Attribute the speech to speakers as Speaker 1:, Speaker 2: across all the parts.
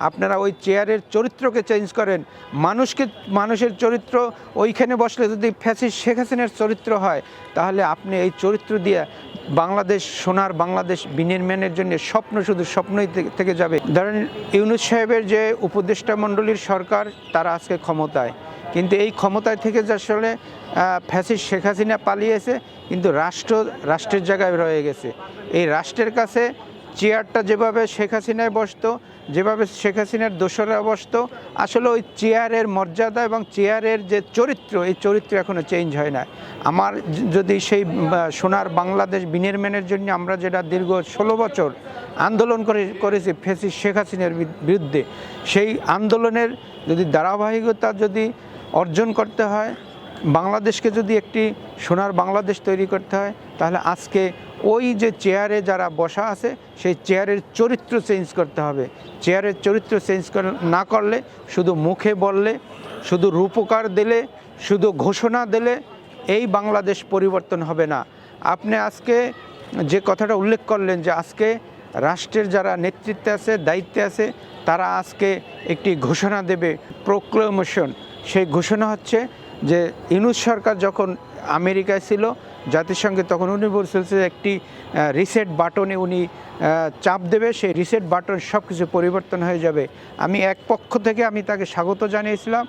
Speaker 1: আপনারা ওই চেয়ারের চরিত্রকে চেঞ্জ করেন। মানুষকে, মানুষের চরিত্র ওইখানে বসলে যদি ফ্যাসিস শেখ হাসিনার চরিত্র হয়, তাহলে আপনি এই চরিত্র দিয়ে বাংলাদেশ, সোনার বাংলাদেশ বিনির্মাণের জন্য স্বপ্ন শুধু স্বপ্নই থেকে- যাবে। ধরেন ইউনুস সাহেবের যে উপদেষ্টা মণ্ডলীর সরকার, তারা আজকে ক্ষমতায়। কিন্তু এই ক্ষমতায় থেকে যে আসলে ফ্যাসিস শেখ হাসিনা পালিয়েছে, কিন্তু রাষ্ট্র, রাষ্ট্রের জায়গায় রয়ে গেছে। এই রাষ্ট্রের কাছে চেয়ারটা যেভাবে শেখ হাসিনায় বসতো, যেভাবে শেখ হাসিনার দোসরা বসতো, আসলে ওই চেয়ারের মর্যাদা এবং চেয়ারের যে চরিত্র, এই চরিত্র এখনও চেঞ্জ হয় না আমার যদি সেই সোনার বাংলাদেশ বিনির্মাণের জন্য আমরা যেটা দীর্ঘ ষোলো বছর আন্দোলন করে, করেছি ফেসি শেখ হাসিনার বিরুদ্ধে, সেই আন্দোলনের যদি ধারাবাহিকতা যদি অর্জন করতে হয়, বাংলাদেশকে যদি একটি সোনার বাংলাদেশ তৈরি করতে হয়, তাহলে আজকে ওই যে চেয়ারে যারা বসা আছে, সেই চেয়ারের চরিত্র চেঞ্জ করতে হবে। চেয়ারের চরিত্র চেঞ্জ না করলে শুধু মুখে বললে, শুধু রূপকার দিলে, শুধু ঘোষণা দিলে এই বাংলাদেশ পরিবর্তন হবে না। আপনি আজকে যে কথাটা উল্লেখ করলেন যে আজকে রাষ্ট্রের যারা নেতৃত্বে আছে, দায়িত্বে আছে, তারা আজকে একটি ঘোষণা দেবে প্রোক্লেমেশন সেই ঘোষণা হচ্ছে যে ইউনুস সরকার যখন আমেরিকায় ছিল জাতিসংঘে তখন উনি বলছিল যে একটি রিসেট বাটনে উনি চাপ দেবে, সেই রিসেট বাটন সব কিছু পরিবর্তন হয়ে যাবে। আমি এক পক্ষ থেকে আমি তাকে স্বাগত জানিয়েছিলাম,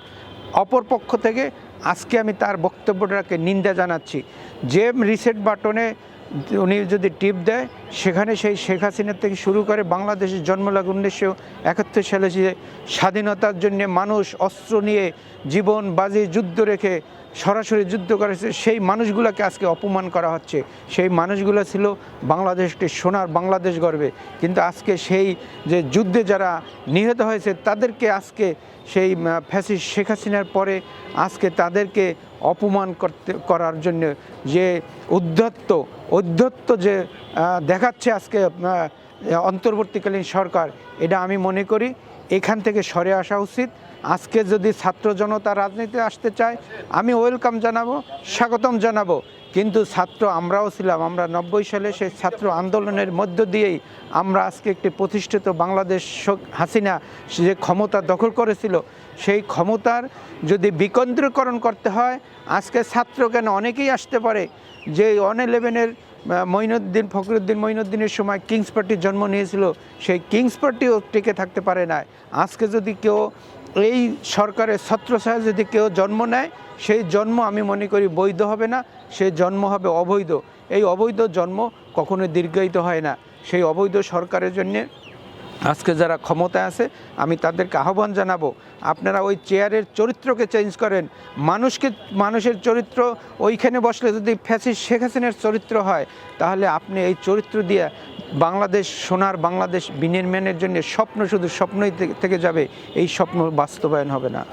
Speaker 1: অপর পক্ষ থেকে আজকে আমি তার বক্তব্যটাকে নিন্দা জানাচ্ছি। যে রিসেট বাটনে উনি যদি টিপ দেয়, সেখানে সেই শেখ হাসিনার থেকে শুরু করে বাংলাদেশের জন্মলাগ উনিশশো একাত্তর সালে যে স্বাধীনতার জন্য মানুষ অস্ত্র নিয়ে জীবন বাজি, যুদ্ধ রেখে সরাসরি যুদ্ধ করেছে, সেই মানুষগুলোকে আজকে অপমান করা হচ্ছে। সেই মানুষগুলো ছিল বাংলাদেশকে সোনার বাংলাদেশ গর্বে। কিন্তু আজকে সেই যে যুদ্ধে যারা নিহত হয়েছে, তাদেরকে আজকে সেই ফ্যাসি শেখ হাসিনার পরে আজকে তাদেরকে অপমান করতে, করার জন্য যে উদ্ধত্ত উদ্ধত্ত যে দেখাচ্ছে আজকে অন্তর্বর্তীকালীন সরকার, এটা আমি মনে করি এখান থেকে সরে আসা উচিত। আজকে যদি ছাত্র জনতা রাজনীতি আসতে চায়, আমি ওয়েলকাম জানাব, স্বাগতম জানাব। কিন্তু ছাত্র আমরাও ছিলাম, আমরা নব্বই সালে সেই ছাত্র আন্দোলনের মধ্য দিয়েই আমরা আজকে একটি প্রতিষ্ঠিত বাংলাদেশ হাসিনা যে ক্ষমতা দখল করেছিল, সেই ক্ষমতার যদি বিকেন্দ্রীকরণ করতে হয়, আজকে ছাত্র কেন অনেকেই আসতে পারে যে ওয়ান ইলেভেনের মঈনুদ্দিন ফখরুদ্দিন মঈনুদ্দিনের সময় কিংস পার্টি জন্ম নিয়েছিল, সেই কিংস পার্টিও টিকে থাকতে পারে না আজকে যদি কেউ এই সরকারের ছত্রছায়া যদি কেউ জন্ম নেয়, সেই জন্ম আমি মনে করি বৈধ হবে না, সেই জন্ম হবে অবৈধ। এই অবৈধ জন্ম কখনো দীর্ঘায়িত হয় না। সেই অবৈধ সরকারের জন্যে আজকে যারা ক্ষমতায় আছে, আমি তাদেরকে আহ্বান জানাব, আপনারা ওই চেয়ারের চরিত্রকে চেঞ্জ করেন। মানুষকে, মানুষের চরিত্র ওইখানে বসলে যদি ফ্যাসি শেখ হাসিনের চরিত্র হয়, তাহলে আপনি এই চরিত্র দিয়ে বাংলাদেশ, সোনার বাংলাদেশ বিনির্মাণের জন্য স্বপ্ন শুধু স্বপ্নই থেকে- যাবে, এই স্বপ্ন বাস্তবায়ন হবে না।